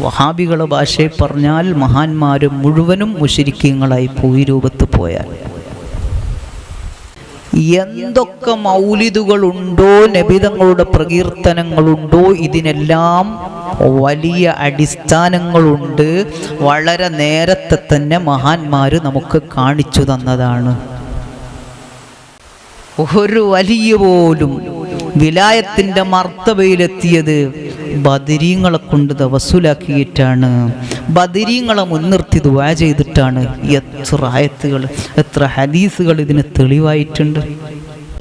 വഹാബികളെ ഭാഷയെ പറഞ്ഞാൽ മഹാന്മാർ മുഴുവനും മുഷിരിക്കങ്ങളായി പോയി രൂപത്ത് പോയാൽ. എന്തൊക്കെ മൗലിദുകളുണ്ടോ നബിതങ്ങളുടെ പ്രകീർത്തനങ്ങളുണ്ടോ ഇതിനെല്ലാം വലിയ അടിസ്ഥാനങ്ങളുണ്ട്. വളരെ നേരത്തെ തന്നെ മഹാന്മാർ നമുക്ക് കാണിച്ചു തന്നതാണ്. ഒരു വലിയ പോലും വിലായത്തിന്റെ മർത്തബയിലെത്തിയത് ബദിരീങ്ങളെ കൊണ്ട് തവസുലാക്കിയിട്ടാണ് ബദിരീങ്ങളെ മുൻനിർത്തി ദുവാ ചെയ്തിട്ടാണ്. എത്ര ആയത്തുകൾ എത്ര ഹദീസുകൾ ഇതിന് തെളിവായിട്ടുണ്ട്.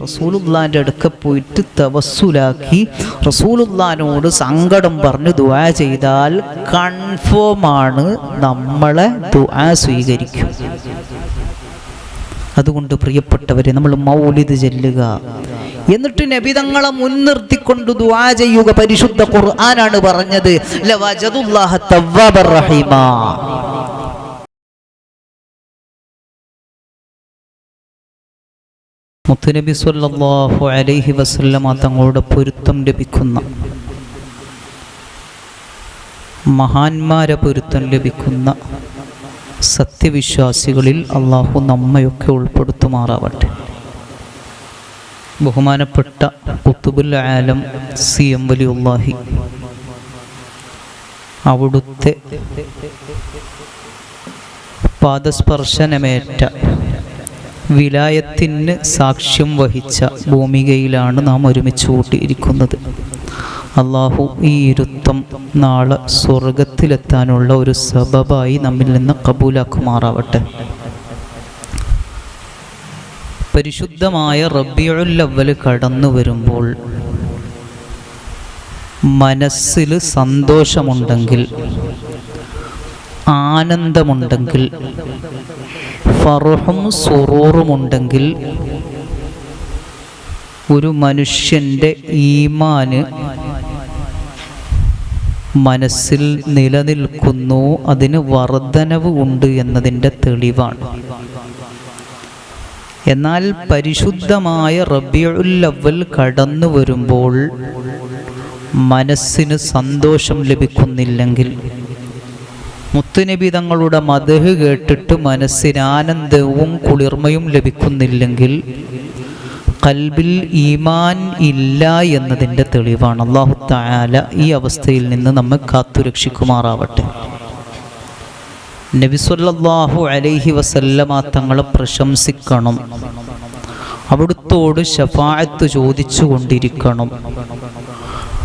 റസൂലുള്ളാന്റെ അടുക്ക പോയിട്ട് തവസ്സുലാക്കി റസൂലുള്ളാനോട് സങ്കടം പറഞ്ഞ് ദുആ ചെയ്താൽ കൺഫേമാണ് നമ്മളെ ദുആ സ്വീകരിക്കും. അതുകൊണ്ട് പ്രിയപ്പെട്ടവരെ നമ്മൾ മൗലിദ് ചെല്ലുക. എന്നിട്ട് നബിതങ്ങളെ മുൻനിർത്തിക്കൊണ്ട് ദുആ ചെയ്യുക പരിശുദ്ധ ഖുർആനാണ് പറഞ്ഞത്. ലവജദുല്ലാഹ തവ്വാബർ റഹീമാ. മുത്തുനബി സല്ലല്ലാഹു അലൈഹി വസല്ലമ തങ്ങളുടെ പൊരുത്തം ലഭിക്കുന്ന മഹാന്മാരെ പൊരുത്തം ലഭിക്കുന്ന സത്യവിശ്വാസികളിൽ അള്ളാഹു നമ്മയൊക്കെ ഉൾപ്പെടുത്തുമാറാവട്ടെ. ബഹുമാനപ്പെട്ട കുത്തുബുൽ ആലം സി എം വലിയുള്ളാഹി. അവിടുത്തെ പാദസ്പർശനമേറ്റ വിലായത്തിന് സാക്ഷ്യം വഹിച്ച ഭൂമികയിലാണ് നാം ഒരുമിച്ച് കൂട്ടിയിരിക്കുന്നത്. അള്ളാഹു ഈ ഇരുത്തം നാളെ സ്വർഗത്തിലെത്താനുള്ള ഒരു സബബായി നമ്മിൽ നിന്ന് കബൂലാക്കുമാറാവട്ടെ. പരിശുദ്ധമായ റബ്ബിയുള്ളവൽ കടന്നു വരുമ്പോൾ മനസ്സിൽ സന്തോഷമുണ്ടെങ്കിൽ ആനന്ദമുണ്ടെങ്കിൽ ഫറുഹും സുറൂറുമുണ്ടെങ്കിൽ ഒരു മനുഷ്യന്റെ ഈമാന് മനസ്സിൽ നിലനിൽക്കുന്നു അതിന് വർധനവ് ഉണ്ട് എന്നതിന്റെ തെളിവാണ്. എന്നാൽ പരിശുദ്ധമായ റബിയുല്ലവൽ കടന്നു വരുമ്പോൾ മനസ്സിന് സന്തോഷം ലഭിക്കുന്നില്ലെങ്കിൽ. മുത്തുനബി തങ്ങളുടെ മതഹ് കേട്ടിട്ട് മനസ്സിന് ആനന്ദവും കുളിർമയും ലഭിക്കുന്നില്ലെങ്കിൽ കൽബിൽ ഈമാൻ ഇല്ല എന്നതിന്റെ തെളിവാണ്. അള്ളാഹു താല ഈ അവസ്ഥയിൽ നിന്ന് നമ്മെ കാത്തുരക്ഷിക്കുമാറാവട്ടെ. നബിസ്വല്ലാഹു അലൈഹി വസല്ലമ തങ്ങളെ പ്രശംസിക്കണം. അവിടുത്തോട് ഷഫായത്ത് ചോദിച്ചു കൊണ്ടിരിക്കണം.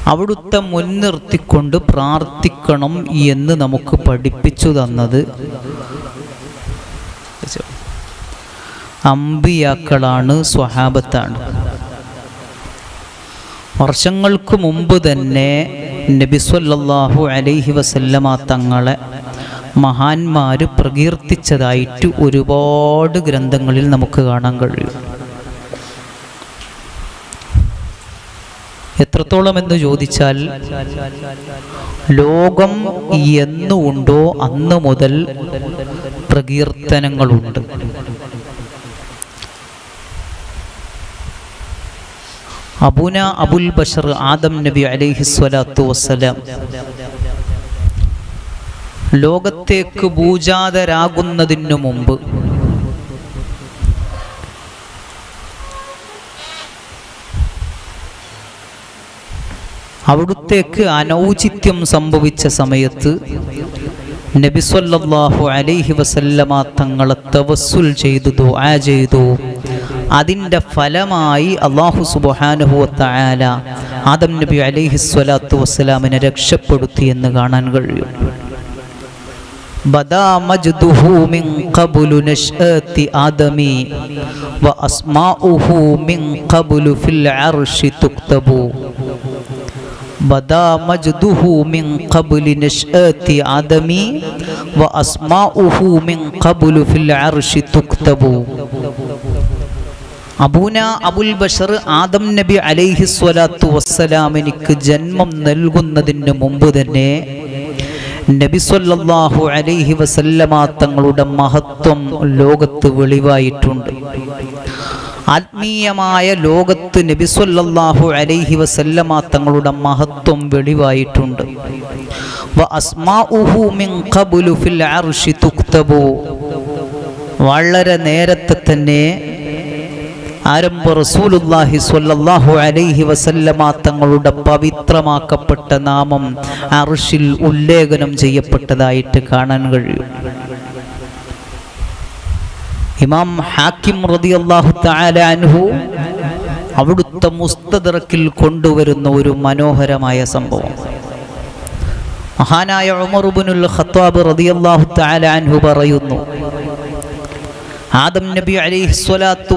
അവിടുത്തെ മുൻനിർത്തിക്കൊണ്ട് പ്രാർത്ഥിക്കണം എന്ന് നമുക്ക് പഠിപ്പിച്ചു തന്നത് അമ്പിയാക്കളാണ് സ്വഹാബത്താണ്. വർഷങ്ങൾക്ക് മുമ്പ് തന്നെ നബിസ്വല്ലാഹു അലൈഹി വസല്ലമ തങ്ങളെ മഹാന്മാർ പ്രകീർത്തിച്ചതായിട്ട് ഒരുപാട് ഗ്രന്ഥങ്ങളിൽ നമുക്ക് കാണാൻ കഴിയും. എത്രത്തോളം എന്ന് ചോദിച്ചാൽ ലോകം എന്നുണ്ടോ അന്ന് മുതൽ പ്രകീർത്തനങ്ങളുണ്ട്. അബുന അബുൽ ബഷർ ആദം നബി അലൈഹി സ്വലാത്തു വസ്സലാം ലോകത്തേക്ക് പൂജാതരാകുന്നതിനു മുമ്പ്. അവിടുത്തേക്ക് അനൗചിത്യം സംഭവിച്ച സമയത്ത് നബിസ്വല്ലാഹു അലൈഹി വസല്ലമ തങ്ങളെ തവസ്സുൽ ചെയ്തു ദുആ ചെയ്തു. അതിന്റെ ഫലമായി അള്ളാഹു സുബാനുഹുവത്തായാല ആദം നബി അലൈഹി സ്വലാത്തു വസ്സലാമിനെ രക്ഷപ്പെടുത്തി എന്ന് കാണാൻ കഴിയും. بدا مجده من قبل نشأة آدم وأسماؤه من قبل في العرش تكتب بدا مجده من قبل نشأة آدم وأسماؤه من قبل في العرش تكتب അബൂന അബുൽ ബഷർ ആദം നബി അലൈഹി സ്വലാത്തു വസ്സലാമിനിക്ക് ജന്മം നൽകുന്നതിന് മുമ്പ് തന്നെ നബി സല്ലല്ലാഹു അലൈഹി വസല്ലമ തങ്ങളുടെ മഹത്വം ലോകത്ത് വെളിവായിട്ടുണ്ട്. ആത്മീയമായ ലോകത്ത് നബിസ്വല്ലാഹു അലൈഹി വസല്ലമ തങ്ങളുടെ മഹത്വം വെളിവായിട്ടുണ്ട്. വളരെ നേരത്തെ തന്നെ ആരംഭ റസൂലുല്ലാഹി സ്വല്ലല്ലാഹു അലൈഹി വസല്ലമ തങ്ങളുടെ പവിത്രമാക്കപ്പെട്ട നാമം അർഷിൽ ഉല്ലേഖനം ചെയ്യപ്പെട്ടതായിട്ട് കാണാൻ കഴിയും. ഇമാം ഹാക്കിം റളിയല്ലാഹു തആല അൻഹു അവിടുത്തെ മുസ്തദറക്കിൽ കൊണ്ടുവരുന്ന ഒരു മനോഹരമായ സംഭവം. മഹാനായ ഉമർബുനുൽ ഖത്താബ് റളിയല്ലാഹു തആല അൻഹു പറയുന്നു ആദം നബി അലൈഹി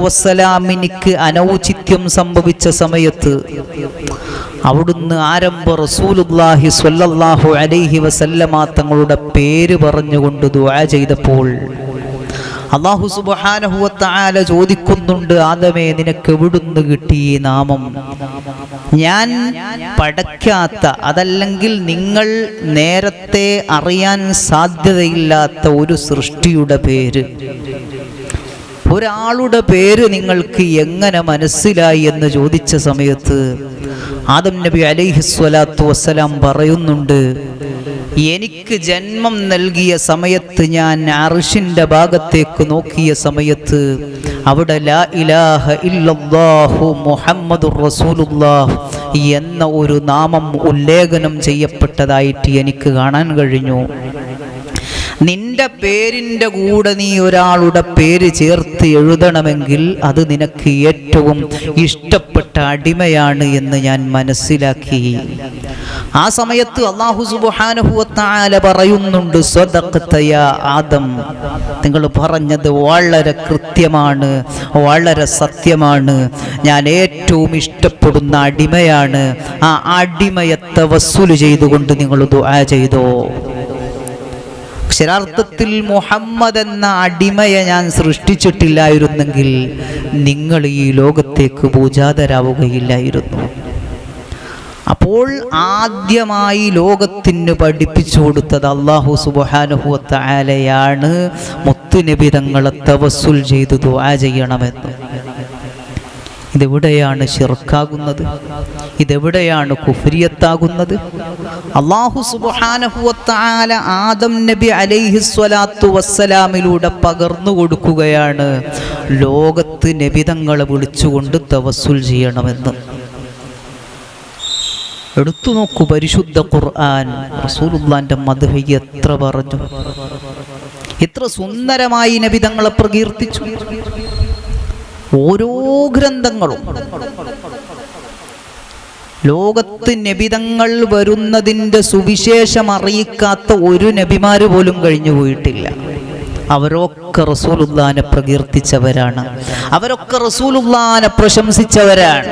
വസ്സലാമിനിക്ക് അനൗചിത്യം സംഭവിച്ച സമയത്ത് അവിടുന്ന് ആരംഭ റസൂലുല്ലാഹി സ്വല്ലല്ലാഹു അലൈഹി വസല്ലമ തങ്ങളുടെ പേര് പറഞ്ഞുകൊണ്ട് ദുആ ചെയ്തപ്പോൾ അള്ളാഹു സുബാനഹുവത്താല ചോദിക്കുന്നുണ്ട് ആദമേ നിനക്ക് എവിടുന്ന് കിട്ടി ഈ നാമം? ഞാൻ പടയ്ക്കാത്ത അതല്ലെങ്കിൽ നിങ്ങൾ നേരത്തെ അറിയാൻ സാധ്യതയില്ലാത്ത ഒരു സൃഷ്ടിയുടെ പേര്. ഒരാളുടെ പേര് നിങ്ങൾക്ക് എങ്ങനെ മനസ്സിലായി എന്ന് ചോദിച്ച സമയത്ത് ആദം നബി അലൈഹിസ്വലാത്തു വസ്സലാം പറയുന്നുണ്ട് എനിക്ക് ജന്മം നൽകിയ സമയത്ത് ഞാൻ അർഷിന്റെ ഭാഗത്തേക്ക് നോക്കിയ സമയത്ത് അവിടെ ലാ ഇലാഹ ഇല്ലല്ലാഹു മുഹമ്മദുർ റസൂലുള്ളാഹ് എന്ന ഒരു നാമം ഉല്ലേഖനം ചെയ്യപ്പെട്ടതായിട്ട് എനിക്ക് കാണാൻ കഴിഞ്ഞു. നിന്റെ പേരിന്റെ കൂടെ നീ ഒരാളുടെ പേര് ചേർത്ത് എഴുതണമെങ്കിൽ അത് നിനക്ക് ഏറ്റവും ഇഷ്ടപ്പെട്ട അടിമയാണ് എന്ന് ഞാൻ മനസ്സിലാക്കി. ആ സമയത്ത് അള്ളാഹു സുബാനുഭവത്താല പറയുന്നുണ്ട് സ്വതക്കത്തയ ആദം. നിങ്ങൾ പറഞ്ഞത് വളരെ കൃത്യമാണ് വളരെ സത്യമാണ്. ഞാൻ ഏറ്റവും ഇഷ്ടപ്പെടുന്ന അടിമയാണ്. ആ അടിമയത്തെ വസൂൽ ചെയ്തുകൊണ്ട് നിങ്ങൾ ദുആ ചെയ്തോ. അക്ഷരാർത്ഥത്തിൽ മുഹമ്മദ് എന്ന അടിമയെ ഞാൻ സൃഷ്ടിച്ചിട്ടില്ലായിരുന്നെങ്കിൽ നിങ്ങൾ ഈ ലോകത്തേക്ക് പൂജാതരാവുകയില്ലായിരുന്നു. അപ്പോൾ ആദ്യമായി ലോകത്തിന് പഠിപ്പിച്ചു കൊടുത്തത് അള്ളാഹു സുബാനുഹുവത്ത ആലയാണ് മുത്തുനബി തങ്ങളെ തവസുൽ ചെയ്തു ദുആ ചെയ്യണമെന്ന്. ഇതെവിടെയാണ് ഷിർക്കാകുന്നത് ഇതെവിടെയാണ് കുഫരിയത്താകുന്നത്? അള്ളാഹു സുബാനഹുവത്താല ആദം നബി അലൈഹി സ്വലാത്തു വസ്സലാമിലൂടെ പകർന്നു കൊടുക്കുകയാണ്. ലോകത്ത് നബിതങ്ങളെ വിളിച്ചുകൊണ്ട് തവസുൽ ചെയ്യണമെന്ന്. എടുത്തു നോക്കൂ പരിശുദ്ധ ഖുർആൻ. റസൂലുള്ളാന്റെ മധുഹ എത്ര പറഞ്ഞു? എത്ര സുന്ദരമായി നബിതങ്ങളെ പ്രകീർത്തിച്ചു. ഓരോ ഗ്രന്ഥങ്ങളും. ലോകത്ത് നബിതങ്ങൾ വരുന്നതിന്റെ സുവിശേഷം അറിയിക്കാത്ത ഒരു നബിമാര് പോലും കഴിഞ്ഞു പോയിട്ടില്ല. അവരൊക്കെ റസൂലുല്ലാനെ പ്രകീർത്തിച്ചവരാണ്. അവരൊക്കെ റസൂലുല്ലാനെ പ്രശംസിച്ചവരാണ്.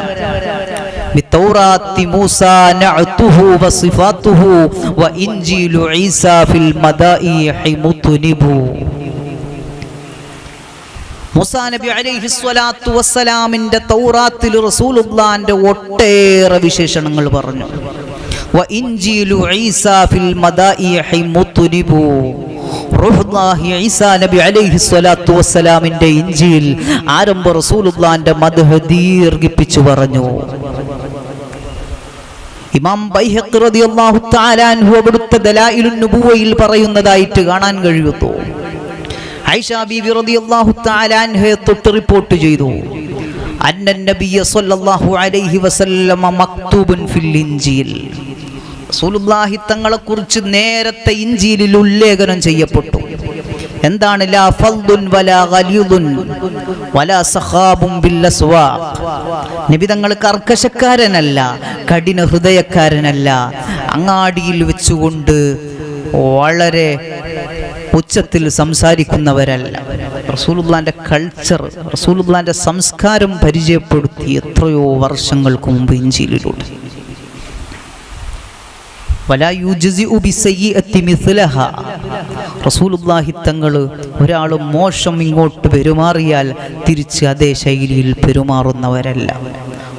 മുസാ നബി അലൈഹി സ്വലാത്തു വസ്സലാമിന്റെ തൗറാത്തിൽ റസൂലുള്ളാന്റെ ഒട്ടേറെ വിശേഷണങ്ങൾ പറഞ്ഞു. വ ഇൻജീലു ഈസാ ഫിൽ റൂഹുല്ലാഹി ഈസാ നബി ആരംഭ റസൂലുള്ളാന്റെ ദീർഘിപ്പിച്ചു പറഞ്ഞു. ഇമാം റളിയല്ലാഹു തആല അൻഹു അവിടുത്തെ പറയുന്നതായിട്ട് കാണാൻ കഴിയുന്നു. ബീബി റളിയല്ലാഹു തആല റിപ്പോർട്ട് ചെയ്തു. സല്ലല്ലാഹു അലൈഹി വസല്ലമ മക്തൂബൻ ഫിൽ ഇൻജീൽ. റസൂലുള്ളാഹി തങ്ങളെ കുറിച്ച് നേരത്തെ ഇഞ്ചിയിൽ ഉല്ലേഖനം ചെയ്യപ്പെട്ടു. എന്താണ്? ലാ വലാ വലാ നബി കർക്കശക്കാരനല്ല കഠിന ഹൃദയക്കാരനല്ല. അങ്ങാടിയിൽ വെച്ചുകൊണ്ട് വളരെ ഉച്ചത്തിൽ സംസാരിക്കുന്നവരല്ല. റസൂലുള്ളാന്റെ കൾച്ചർ റസൂലുള്ളാന്റെ സംസ്കാരം പരിചയപ്പെടുത്തി എത്രയോ വർഷങ്ങൾക്ക് മുമ്പ് ഇഞ്ചിയിലൂടെ റസൂലുള്ളാഹി തങ്ങൾ ഒരാൾ മോശം ഇങ്ങോട്ട് പെരുമാറിയാൽ തിരിച്ച് അതേ ശൈലിയിൽ പെരുമാറുന്നവരല്ല.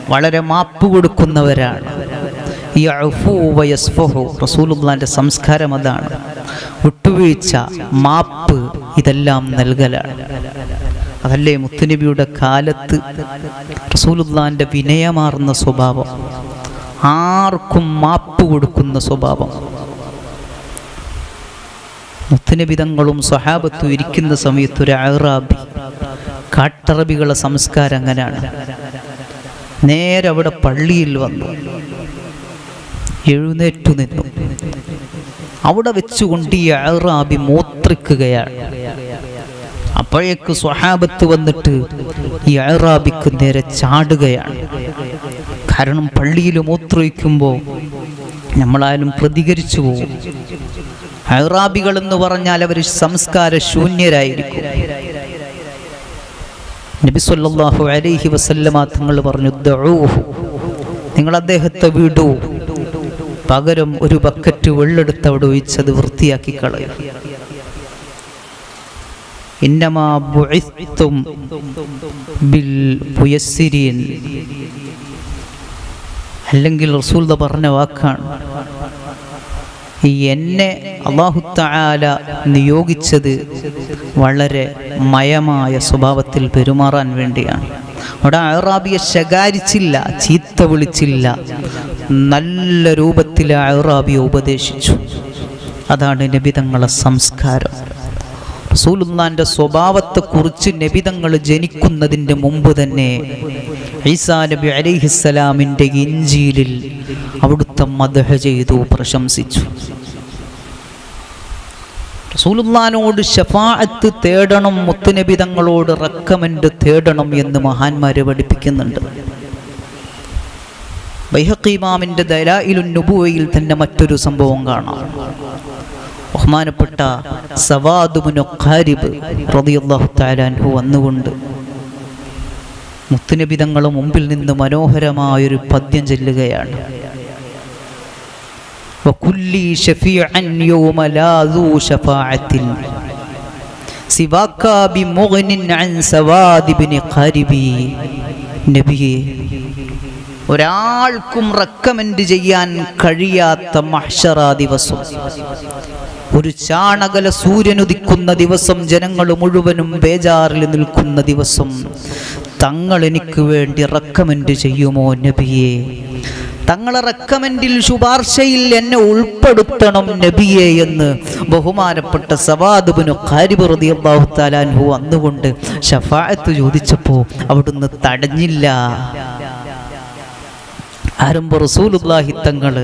വളരെ മാപ്പ് കൊടുക്കുന്നവരാണ്. റസൂലുള്ളാന്റെ സംസ്കാരം അതാണ്. വിട്ടുവീഴ്ച മാപ്പ് ഇതെല്ലാം നൽകലാണ്. അതല്ലേ മുത്തുനബിയുടെ കാലത്ത് റസൂലുള്ളാന്റെ വിനയമാർന്ന സ്വഭാവം? ആർക്കും മാപ്പ് കൊടുക്കുന്ന സ്വഭാവം? മുത്തുനബിതങ്ങളും സ്വഹാബത്തും ഇരിക്കുന്ന സമയത്ത് ഒരു അറാബി കാട്ടറബികളെ സംസ്കാരം അങ്ങനെയാണ്. നേരെ അവിടെ പള്ളിയിൽ വന്നു. എഴുന്നേറ്റു നിന്നു. അവിടെ വെച്ചുകൊണ്ട് ഈ അറാബി മൂത്രിക്കുകയാണ്. അപ്പോഴേക്ക് സ്വഹാബത്ത് വന്നിട്ട് ഈ അറാബിക്ക് നേരെ ചാടുകയാണ്. കാരണം പള്ളിയിൽ മൂത്രയിക്കുമ്പോൾ നമ്മളാലും പ്രതികരിച്ചു പോകും. അറാബികൾ എന്ന് പറഞ്ഞാൽ അവർ സംസ്കാര ശൂന്യരായിരിക്കും. നബി സല്ലല്ലാഹു അലൈഹി വസല്ലമ തങ്ങൾ പറഞ്ഞു നിങ്ങൾ അദ്ദേഹത്തെ വിടൂ. പകരം ഒരു ബക്കറ്റ് വെള്ളെടുത്ത് അവിടെ ഒഴിച്ചത് വൃത്തിയാക്കി കളയും. അല്ലെങ്കിൽ റസൂൽദ പറഞ്ഞ വാക്കാണ്. എന്നെ അള്ളാഹു തആല നിയോഗിച്ചത് വളരെ മയമായ സ്വഭാവത്തിൽ പെരുമാറാൻ വേണ്ടിയാണ്. അവിടെ അറാബിയെ ശകാരിച്ചില്ല ചീത്ത വിളിച്ചില്ല. നല്ല രൂപത്തിൽ അറാബിയെ ഉപദേശിച്ചു. അതാണ് നബിതങ്ങളെ സംസ്കാരം. റസൂലുള്ളാന്റെ സ്വഭാവത്തെക്കുറിച്ച് നബിതങ്ങൾ ജനിക്കുന്നതിന്റെ മുമ്പ് തന്നെ ഈസാ നബി അലൈഹിസ്സലാമിന്റെ ഇഞ്ചിയിലിൽ അവിടുത്തെ മദഹ ചെയ്തു പ്രശംസിച്ചു. റസൂലുള്ളാനോട് ഷഫാഅത്ത് തേടണം മുത്തുനബി തങ്ങളോട് റെക്കമെൻഡ് തേടണം എന്ന് മഹാന്മാരെ പഠിപ്പിക്കുന്നുണ്ട്. ദലായിലുൻ നുബുവയിൽ തന്നെ മറ്റൊരു സംഭവം കാണാം. ബഹുമാനപ്പെട്ട സവാദുബുനു ഖാരിബ് തആല അൻഹു വന്നുകൊണ്ട് മുത്തുനബി തങ്ങളുടെ മുമ്പിൽ നിന്ന് മനോഹരമായൊരു പദ്യം ചെല്ലുകയാണ്. നബിയെ ഒരാൾക്കും റെക്കമെൻഡ് ചെയ്യാൻ കഴിയാത്ത മഹ്ഷറാ ദിവസം. ഒരു ചാണകല സൂര്യനുദിക്കുന്ന ദിവസം ജനങ്ങൾ മുഴുവനും ബേജാറിൽ നിൽക്കുന്ന ദിവസം. തങ്ങൾ എനിക്ക് വേണ്ടി റെക്കമെൻഡ് ചെയ്യുമോ നബിയെ? തങ്ങളെ റെക്കമെൻഡിൽ ശുപാർശയിൽ എന്നെ ഉൾപ്പെടുത്തണം നബിയെ എന്ന് ബഹുമാനപ്പെട്ട സവാദുബിനു ഖാരിബുറതി അള്ളാഹു താലാൻഹു വന്നുകൊണ്ട് ഷഫായത്ത് ചോദിച്ചപ്പോൾ അവിടുന്ന് തടഞ്ഞില്ല. ആരംഭ റസൂലുള്ളാഹി തങ്ങൾ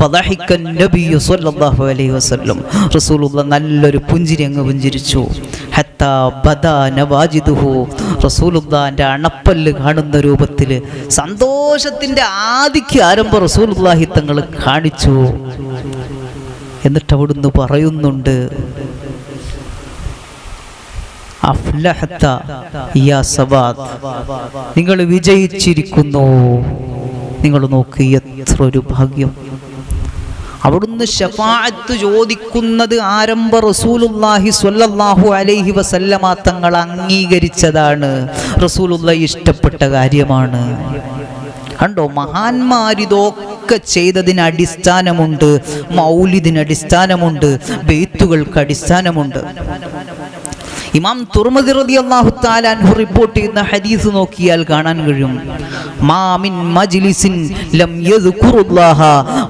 ഫദഹിക്കൻ നബിയു സല്ലല്ലാഹു അലൈഹി വസല്ലം. റസൂലുള്ള നല്ലൊരു പുഞ്ചിരി അങ്ങ് പുഞ്ചിരിച്ചു. ഹത്താ ബദാ നവാജിദുഹു. റസൂലുള്ളാന്റെ അണപ്പല്ല് കാണുന്ന രൂപത്തിൽ സന്തോഷത്തിന്റെ ആദിക്ക് ആരംഭ റസൂലുള്ളാഹി തങ്ങൾ കാണിച്ചു. എന്നിട്ട് അവിടുന്ന് പറയുന്നുണ്ട് അഫ്ലഹത്ത യാ സവാദ്. നിങ്ങൾ വിജയിച്ചിരിക്കുന്നു. നിങ്ങൾ നോക്ക് എത്ര ഒരു ഭാഗ്യം. അവിടുന്ന് ഷഫാഅത്ത് ചോദിക്കുന്നത് ആരംഭ റസൂലുല്ലാഹി സ്വല്ലല്ലാഹു അലൈഹി വസല്ലമ തങ്ങൾ അംഗീകരിച്ചതാണ്. റസൂലുള്ള ഇഷ്ടപ്പെട്ട കാര്യമാണ്. കണ്ടോ മഹാന്മാരിതൊക്കെ ചെയ്തതിന് അടിസ്ഥാനമുണ്ട് മൗലിദിന് അടിസ്ഥാനമുണ്ട് ബെയ്ത്തുകൾക്ക് അടിസ്ഥാനമുണ്ട്. ഇമാം തുർമദി റളിയല്ലാഹു തആല അൻഹു റിപ്പോർട്ട് ചെയ്യുന്ന ഹദീസ് നോക്കിയാൽ കാണാൻ കഴിയും. മാമിൻ മജ്ലിസിൻ ലം യദ്കുറുല്ലാഹ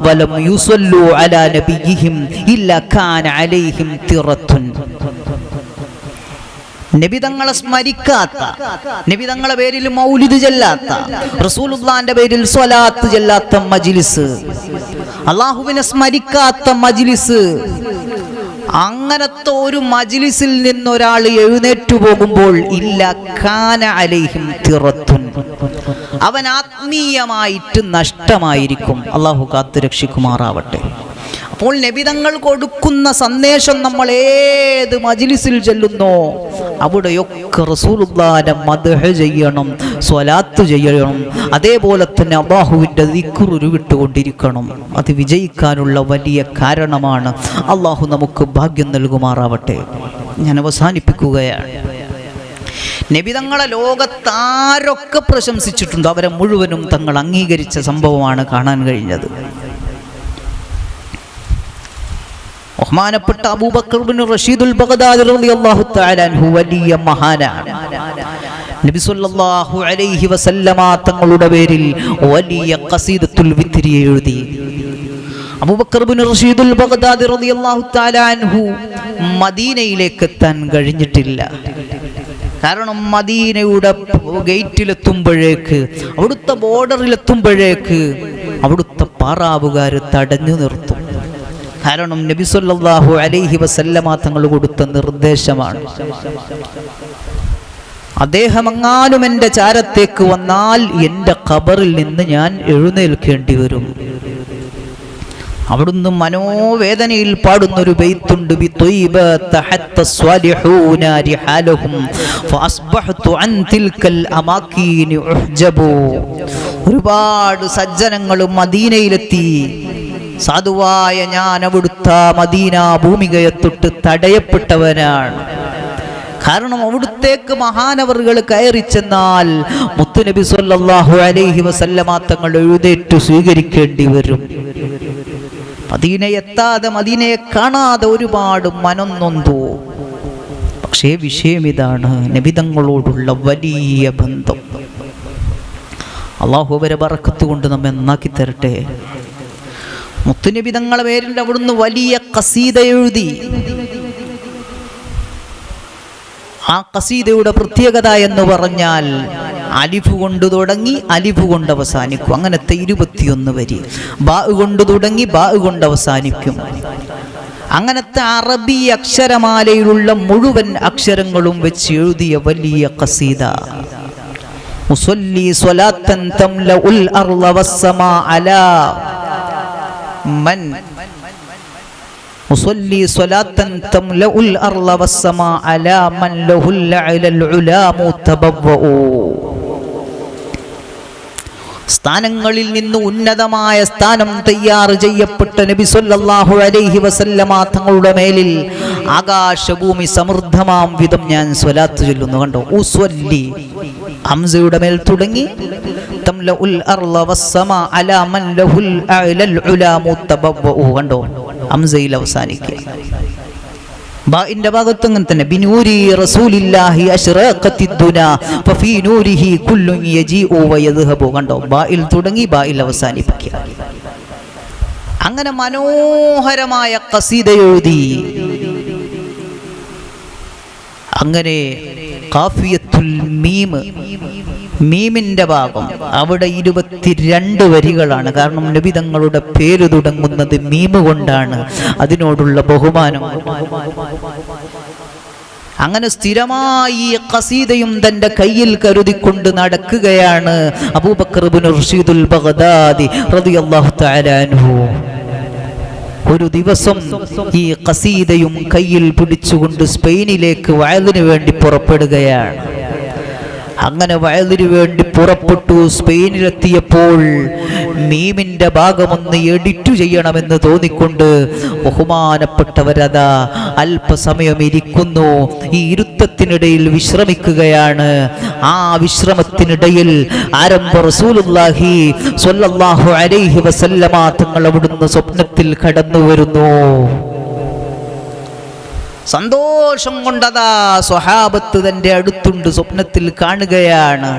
വലം യുസല്ലു അലാ നബിയിഹിം ഇല്ല കാന അലൈഹിം തിറത്തുൻ. നബിതങ്ങളെ സ്മരിക്കാത്ത നബിതങ്ങളെ പേരിൽ മൗലിദ് ചെല്ലാത്ത റസൂലുള്ളാന്റെ പേരിൽ സ്വലാത്ത് ചെല്ലാത്ത മജ്ലിസ് അള്ളാഹുവിനെ സ്മരിക്കാത്ത മജ്ലിസ് അങ്ങനത്തെ ഒരു മജിലിസിൽ നിന്നൊരാൾ എഴുന്നേറ്റു പോകുമ്പോൾ ഇല്ല കാന അലൈഹിം തിറത്തുൻ. അവൻ ആത്മീയമായിട്ട് നഷ്ടമായിരിക്കും. അള്ളാഹു കാത്തു രക്ഷിക്കുമാറാവട്ടെ അപ്പോൾ നബിതങ്ങൾ കൊടുക്കുന്ന സന്ദേശം നമ്മൾ ഏത് മജിലിസിൽ ചെല്ലുന്നോ? അവിടെയൊക്കെ റസൂലുള്ളാന്റെ മദഹ ചെയ്യണം സ്വലാത്ത് ചെയ്യണം അതേപോലെ തന്നെ അള്ളാഹുവിന്റെ ദിക്കുറുരുവിട്ടുകൊണ്ടിരിക്കണം അത് വിജയിക്കാനുള്ള വലിയ കാരണമാണ്. അള്ളാഹു നമുക്ക് ഭാഗ്യം നൽകുമാറാവട്ടെ. ഞാൻ അവസാനിപ്പിക്കുകയാണ്. നബിതങ്ങളെ ലോകത്താരൊക്കെ പ്രശംസിച്ചിട്ടുണ്ട്. അവരെ മുഴുവനും തങ്ങൾ അംഗീകരിച്ച സംഭവമാണ് കാണാൻ കഴിഞ്ഞത്. ബഹുമാനപ്പെട്ട അബൂബക്കർ ബിൻ റഷീദുൽ ബഗ്ദാദി റളിയല്ലാഹു തആല അൻഹു വലിയ നബി അലൈഹി വസല്ലമ തങ്ങളുടെ പേരിൽ വലിയ ഖസീദത്തുൽ വിത്രി എഴുതി. അബൂബക്കർ ബിൻ റഷീദുൽ ബഗ്ദാദി റളിയല്ലാഹു തആല അൻഹു മദീനയിലേക്ക് എത്താൻ കഴിഞ്ഞിട്ടില്ല. കാരണം മദീനയുടെ ഗേറ്റിലെത്തുമ്പോഴേക്ക് അവിടുത്തെ ബോർഡറിലെത്തുമ്പോഴേക്ക് അവിടുത്തെ പാറാവുകാർ തടഞ്ഞു നിർത്തും. കാരണം നബി സല്ലല്ലാഹു അലൈഹി വസല്ലമ തങ്ങൾ കൊടുത്ത നിർദ്ദേശമാണ്. അദ്ദേഹം എങ്ങാനും എന്റെ ചാരത്തേക്ക് വന്നാൽ എന്റെ ഖബറിൽ നിന്ന് ഞാൻ എഴുന്നേൽക്കേണ്ടി വരും. അവിടുന്ന് മനോവേദനയിൽ പാടുന്ന ഒരു ബെയ്ത്തുണ്ട് ഒരുപാട് സജ്ജനങ്ങളും മദീനയിലെത്തി. സാധുവായ ഞാൻ അവിടുത്ത മദീന ഭൂമികയെ തൊട്ട് തടയപ്പെട്ടവനാണ്. കാരണം അവിടുത്തേക്ക് മഹാനവറുകൾ കയറി ചെന്നാൽ മുത്തുനബി സല്ലാഹു അലൈഹി വസല്ലമ തങ്ങൾ എഴുന്നേറ്റ് സ്വീകരിക്കേണ്ടി വരും. മദീനെ എത്താതെ മദീനയെ കാണാതെ ഒരുപാട് മനൊന്നൊന്തോ പക്ഷേ വിഷയം ഇതാണ് നബിതങ്ങളോടുള്ള വലിയ ബന്ധം. അള്ളാഹു വരെ ബറക്കത്ത് കൊണ്ട് നമ്മെ നന്നാക്കി തരട്ടെ. മുത്തുനബി തങ്ങളെ പേരിൽ അവിടുന്ന് വലിയ കസീത എഴുതി. ആ കസീതയുടെ പ്രത്യേകത എന്ന് പറഞ്ഞാൽ അലിഫ് കൊണ്ട് തുടങ്ങി അലിഫ് കൊണ്ട് അവസാനിക്കും. അങ്ങനത്തെ ഇരുപത്തിയൊന്ന് വരി. ബാ കൊണ്ട് തുടങ്ങി ബാ കൊണ്ട് അവസാനിക്കും. അങ്ങനത്തെ അറബി അക്ഷരമാലയിലുള്ള മുഴുവൻ അക്ഷരങ്ങളും വെച്ച് എഴുതിയ വലിയ കസീത മുസല്ലി സ്വലാത്തൻ തംലഉൽ അർള വസ്സമാ അലാ മൻ. തംലഉൽ അർള അലാ മൻ ലഹുൽ സ്ഥാനങ്ങളിൽ നിന്ന് ഉന്നതമായ സ്ഥാനം തയ്യാർ ചെയ്യപ്പെട്ട നബി സൊല്ലാഹു അലൈഹി വസല്ലമ തങ്ങളുടെ മേലിൽ ആകാശഭൂമി സമൃദ്ധമാം വിധം ഞാൻ സ്വലാത്ത് ചൊല്ലുന്നു കണ്ടോ? ഉസ്വല്ലി ഹംസയുടെ മേൽ തുടങ്ങി. കണ്ടോ? ഹംസയിൽ അവസാനിക്കുക. ഭാഗത്ത് അങ്ങനെ തന്നെ. റസൂലില്ലാഹി കണ്ടോ? ബാഇൽ തുടങ്ങി ബാഇൽ അവസാനിപ്പിക്കുക. അങ്ങനെ മനോഹരമായ കസീത എഴുതി അങ്ങനെ കാഫിയത്തുൽ മീം. മീമിന്റെ ഭാഗം. അവിടെ ഇരുപത്തിരണ്ട് വരികളാണ്. കാരണം നബി തങ്ങളുടെ പേര് തുടങ്ങുന്നത് മീമ് കൊണ്ടാണ്. അതിനോടുള്ള ബഹുമാനം. അങ്ങനെ സ്ഥിരമായി കസീതയും തന്റെ കയ്യിൽ കരുതിക്കൊണ്ട് നടക്കുകയാണ് അബൂബക്കർ ഇബ്നു റഷീദുൽ ബഗ്ദാദി റളിയല്ലാഹു തആല അൻഹു. ഒരു ദിവസം ഈ ഖസീദയും കയ്യിൽ പിടിച്ചുകൊണ്ട് സ്പെയിനിലേക്ക് വയലിന് വേണ്ടി പുറപ്പെടുകയാണ്. അങ്ങനെ വയലിനു വേണ്ടി പുറപ്പെട്ടു സ്പെയിനിലെത്തിയപ്പോൾ മീമിന്റെ ഭാഗമൊന്ന് എഡിറ്റ് ചെയ്യണമെന്ന് തോന്നിക്കൊണ്ട് ബഹുമാനപ്പെട്ടവരതാ അല്പസമയം ഇരിക്കുന്നു ഈ ഇരുത്തത്തിനിടയിൽ വിശ്രമിക്കുകയാണ്. ആ വിശ്രമത്തിനിടയിൽ സ്വല്ലല്ലാഹു അലൈഹി വസല്ലമ തങ്ങൾ അവിടുന്ന് സ്വപ്നത്തിൽ കടന്നു വരുന്നു. സന്തോഷം കൊണ്ടതാ സ്വഹാബത്ത് തന്റെ അടുത്തുണ്ട് സ്വപ്നത്തിൽ കാണുകയാണ്.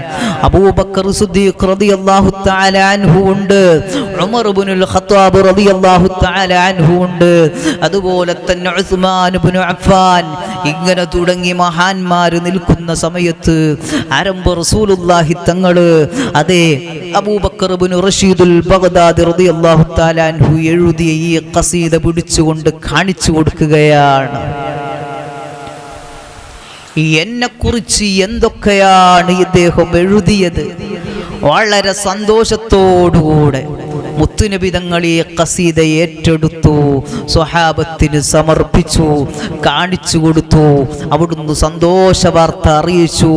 അബൂബക്കർ സിദ്ദീഖ് റളിയല്ലാഹു തആല അൻഹു ഉണ്ട്. ഉമർ ഇബ്നുൽ ഖത്താബ് റളിയല്ലാഹു തആല അൻഹു ഉണ്ട്. അതുപോലെ തന്നെ ഉസ്മാൻ ഇബ്നു അഫ്ഫാൻ ഇങ്ങനെ തുടങ്ങി മഹാന്മാർ നിൽക്കുന്ന സമയത്ത് അരമ്പ് റസൂലുള്ളാഹി തങ്ങൾ അതെ അബൂബക്കർ ഇബ്നു റഷീദുൽ ബഗ്ദാദി റളിയല്ലാഹു തആല അൻഹു എഴുതിയ ഈ ഖസീദ പിടിച്ചുകൊണ്ട് കാണിച്ചു കൊടുക്കുകയാണ്. എന്നെക്കുറിച്ച് എന്തൊക്കെയാണ് ഇദ്ദേഹം എഴുതിയത്? വളരെ സന്തോഷത്തോടുകൂടെ മുത്തുനബിതങ്ങളെ കസീത ഏറ്റെടുത്തു സ്വഹാബത്തിന് സമർപ്പിച്ചു കാണിച്ചു കൊടുത്തു അവിടുന്ന് സന്തോഷ വാർത്ത അറിയിച്ചു.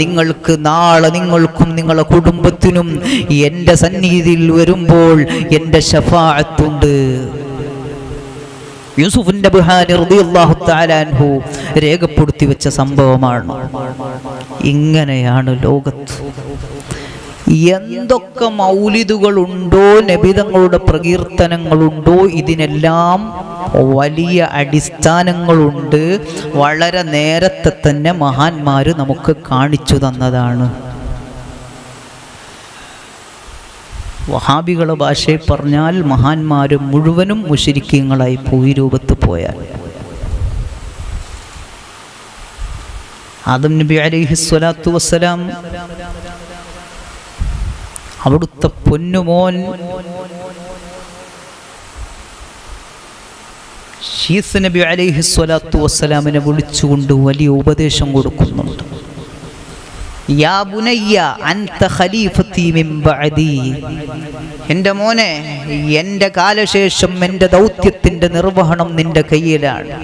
നിങ്ങൾക്ക് നാളെ നിങ്ങൾക്കും നിങ്ങളുടെ കുടുംബത്തിനും എന്റെ സന്നിധിയിൽ വരുമ്പോൾ എന്റെ ഷഫാഅത്തുണ്ട് യൂസുഫിന്റെ ബുഹാനി റളിയല്ലാഹു തആല അൻഹു രേഖപ്പെടുത്തി വെച്ച സംഭവമാണ്. ഇങ്ങനെയാണ് ലോകത്ത് എന്തൊക്കെ മൗലിദുകളുണ്ടോ നബിതങ്ങളുടെ പ്രകീർത്തനങ്ങളുണ്ടോ ഇതിനെല്ലാം വലിയ അടിസ്ഥാനങ്ങളുണ്ട്. വളരെ നേരത്തെ തന്നെ മഹാന്മാർ നമുക്ക് കാണിച്ചു തന്നതാണ്. വഹാബികളെ ഭാഷയിൽ പറഞ്ഞാൽ മഹാന്മാർ മുഴുവനും മുഷിരിക്കങ്ങളായി പോയി രൂപത്ത് പോയാൽ. ആദം നബി അലൈഹി സ്വലാത്തു വസ്സലാം അവിടുത്തെ പൊന്നുമോൻ. ഷീസ് നബി അലൈഹി സ്വലാത്തു വസ്സലാമിനെ വിളിച്ചുകൊണ്ട് വലിയ ഉപദേശം കൊടുക്കുന്നുണ്ട്. എന്റെ മോനെ എന്റെ കാലശേഷം എന്റെ ദൗത്യത്തിന്റെ നിർവഹണം നിന്റെ കയ്യിലാണ്.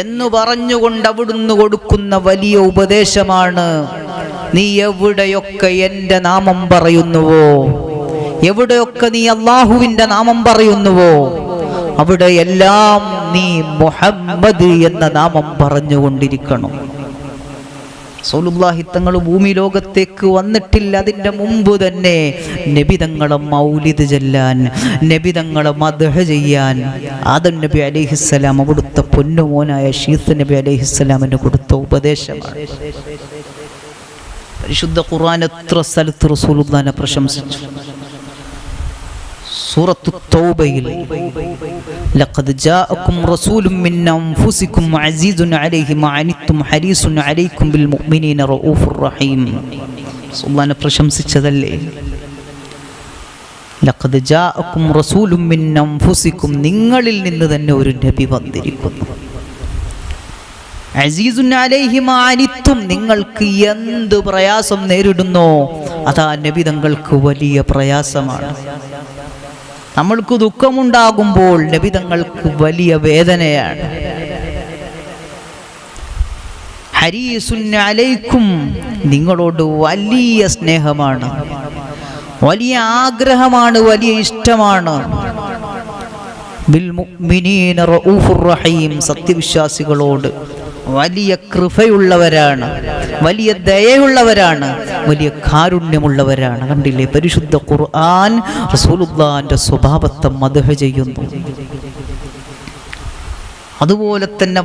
എന്ന് പറഞ്ഞുകൊണ്ട് അവിടുന്ന് കൊടുക്കുന്ന വലിയ ഉപദേശമാണ് നീ എവിടെയൊക്കെ എന്റെ നാമം പറയുന്നുവോ? എവിടെയൊക്കെ നീ അള്ളാഹുവിന്റെ നാമം പറയുന്നുവോ? അവിടെ എല്ലാം നീ മുഹമ്മദ് എന്ന നാമം പറഞ്ഞുകൊണ്ടിരിക്കണം. സൗലുല്ലാഹി തങ്ങൾ ഭൂമി ലോകത്തേക്ക് വന്നിട്ടില്ല. അതിന്റെ മുമ്പ് തന്നെ നബിതങ്ങളെ മൗലിദ് ചെല്ലാൻ നബിതങ്ങളെ മദഹ ചെയ്യാൻ. ആദം നബി അലൈഹിസ്സലാം അവിടുത്തെ പൊന്നുമോനായ ഷീസ് നബി അലിഹിസ്സലാമിന് കൊടുത്ത ഉപദേശമാണ്. പരിശുദ്ധ ഖുർആൻ എത്ര സ്ഥലത്ത് റസൂലുദ്ദാനെ പ്രശംസിച്ചു? സൂറത്തു തൗബയിൽ ലഖദ് ജാഅക്കും റസൂലും മിൻ അൻഫുസിക്കും അസീസുൻ അലൈഹി മാ അനിത്തും ഹരീസുൻ അലൈക്കും ബിൽ മുഅ്മിനീന റഊഫുർ റഹീം. സുബ്ഹാന പ്രശംസിച്ചതല്ലേ? ലഖദ് ജാഅക്കും റസൂലും മിൻ അൻഫുസിക്കും നിങ്ങളിൽ നിന്ന് തന്നെ ഒരു നബി വന്നിരിക്കുന്നു. മാ നിങ്ങൾക്ക് എന്ത് പ്രയാസം നേരിടുന്നു? അതാ നബി തങ്ങൾക്ക് വലിയ പ്രയാസമാണ്. നമ്മൾക്ക് ദുഃഖമുണ്ടാകുമ്പോൾ നബി തങ്ങൾക്ക് വലിയ വേദനയാണ്. അലൈക്കും നിങ്ങളോട് വലിയ സ്നേഹമാണ്. വലിയ ആഗ്രഹമാണ് വലിയ ഇഷ്ടമാണ്. ബിൽ സത്യവിശ്വാസികളോട് വലിയ കൃപയുള്ളവരാണ് വലിയ ദയയുള്ളവരാണ് വലിയ കാരുണ്യമുള്ളവരാണ്. കണ്ടില്ലേ? പരിശുദ്ധ ഖുർആൻ റസൂലുള്ളാന്റെ സ്വഭാവത്തെ മദഹ ചെയ്യുന്നു. അതുപോലെ തന്നെ.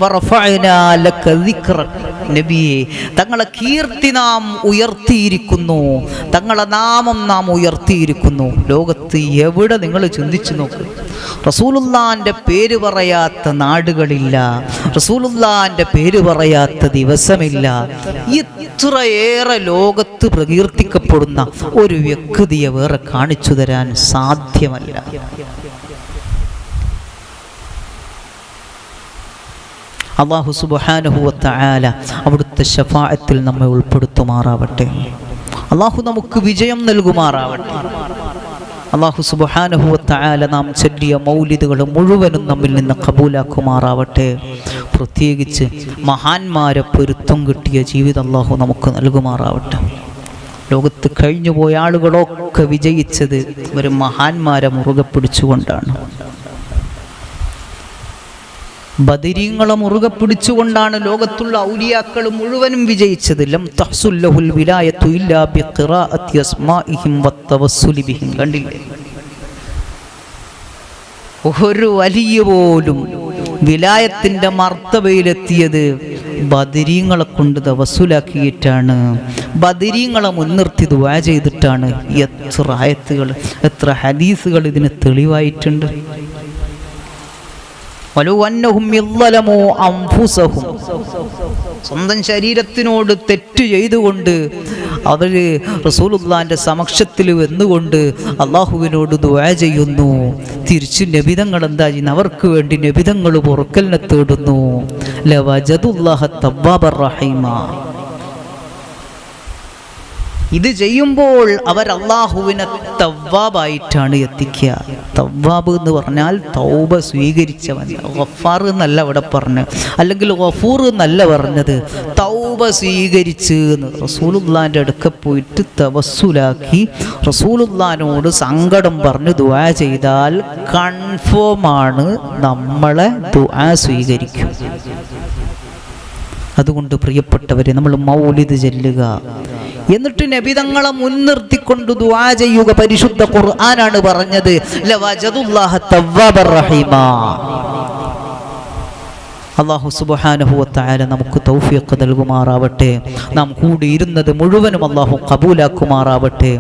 നബിയെ തങ്ങളെ കീർത്തി നാം ഉയർത്തിയിരിക്കുന്നു. തങ്ങളെ നാമം നാം ഉയർത്തിയിരിക്കുന്നു. ലോകത്ത് എവിടെ നിങ്ങൾ ചിന്തിച്ചു നോക്ക്? റസൂലുള്ളാന്റെ പേര് പറയാത്ത നാടുകളില്ല. റസൂലുള്ളാന്റെ പേര് പറയാത്ത ദിവസമില്ല. ഇത്രയേറെ ലോകത്ത് പ്രകീർത്തിക്കപ്പെടുന്ന ഒരു വ്യക്തിയെ വേറെ കാണിച്ചു തരാൻ സാധ്യമല്ല. അള്ളാഹു സുബാനുഹുവത്ത ആല അവിടുത്തെ ഷഫായത്തിൽ നമ്മെ ഉൾപ്പെടുത്തുമാറാവട്ടെ. അള്ളാഹു നമുക്ക് വിജയം നൽകുമാറാവട്ടെ. അള്ളാഹു സുബാനുഹുവത്ത ആല നാം ചൊല്ലിയ മൗലിദുകൾ മുഴുവനും നമ്മിൽ നിന്ന് കബൂലാക്കുമാറാവട്ടെ. പ്രത്യേകിച്ച് മഹാന്മാരെ പൊരുത്തം കിട്ടിയ ജീവിതം അള്ളാഹു നമുക്ക് നൽകുമാറാവട്ടെ. ലോകത്ത് കഴിഞ്ഞുപോയ ആളുകളൊക്കെ വിജയിച്ചത് ഒരു മഹാന്മാരെ മുറുകെ പിടിച്ചുകൊണ്ടാണ്. ബദരീങ്ങളെ മുറുകെ പിടിച്ചുകൊണ്ടാണ് ലോകത്തുള്ള ഔലിയാക്കൾ മുഴുവനും വിജയിച്ചത്. ലം വിലായത്തു ഇല്ലാ ബിഖിറാഅത്തി ബിഹിം. കണ്ടില്ലേ? ഒരു വലിയ പോലും വിലായത്തിന്റെ മർത്തവയിലെത്തിയത് ബദരീങ്ങളെ കൊണ്ട് തവസ്സുലാക്കിയിട്ടാണ്. ബദരീങ്ങളെ മുൻനിർത്തി ദുവാ ചെയ്തിട്ടാണ്. എത്ര ആയത്തുകൾ എത്ര ഹദീസുകൾ ഇതിന് തെളിവായിട്ടുണ്ട്. സ്വന്തം ശരീരത്തിനോട് തെറ്റ് ചെയ്തുകൊണ്ട് അവർ റസൂലുള്ളാന്റെ സമക്ഷത്തിൽ വന്നുകൊണ്ട് അള്ളാഹുവിനോട് ദുആ ചെയ്യുന്നു. തിരിച്ചു നബിതങ്ങൾ എന്താ ചെയ്യുന്നു? അവർക്ക് വേണ്ടി നബിതങ്ങൾ പൊറുക്കലിനെ തേടുന്നു. ലവജദുല്ലാഹ തബ്ബാബർ റഹീമ. ഇത് ചെയ്യുമ്പോൾ അവർ അള്ളാഹുവിനെ തവ്വാബായിട്ടാണ് എത്തിക്കുക. തവ്വാബ് എന്ന് പറഞ്ഞാൽ തൗബ സ്വീകരിച്ചവൻ. ഗഫാർ എന്നല്ല അവിടെ പറഞ്ഞു. അല്ലെങ്കിൽ ഗഫൂർ എന്നല്ല പറഞ്ഞത്. തൗബ സ്വീകരിച്ച് എന്ന്. റസൂലുള്ളാന്റെ അടുക്ക പോയിട്ട് തവസ്സുലാക്കി റസൂലുള്ളാനോട് സങ്കടം പറഞ്ഞ് ദുആ ചെയ്താൽ കൺഫേമാണ് നമ്മളെ ദുആ സ്വീകരിക്കും. അതുകൊണ്ട് പ്രിയപ്പെട്ടവരെ നമ്മൾ മൗലിദ് ചെല്ലുക. എന്നിട്ട് നബിതങ്ങളെ മുൻനിർത്തിക്കൊണ്ട് ദുആ ചെയ്യുക പരിശുദ്ധ ഖുർആനാണ് പറഞ്ഞത്. അള്ളാഹു സുബ്ഹാനഹു വതആല നമുക്ക് തൗഫീഖ് നൽകുമാറാവട്ടെ. നാം കൂടിയിരുന്നത് മുഴുവനും അള്ളാഹു കബൂലാക്കുമാറാവട്ടെ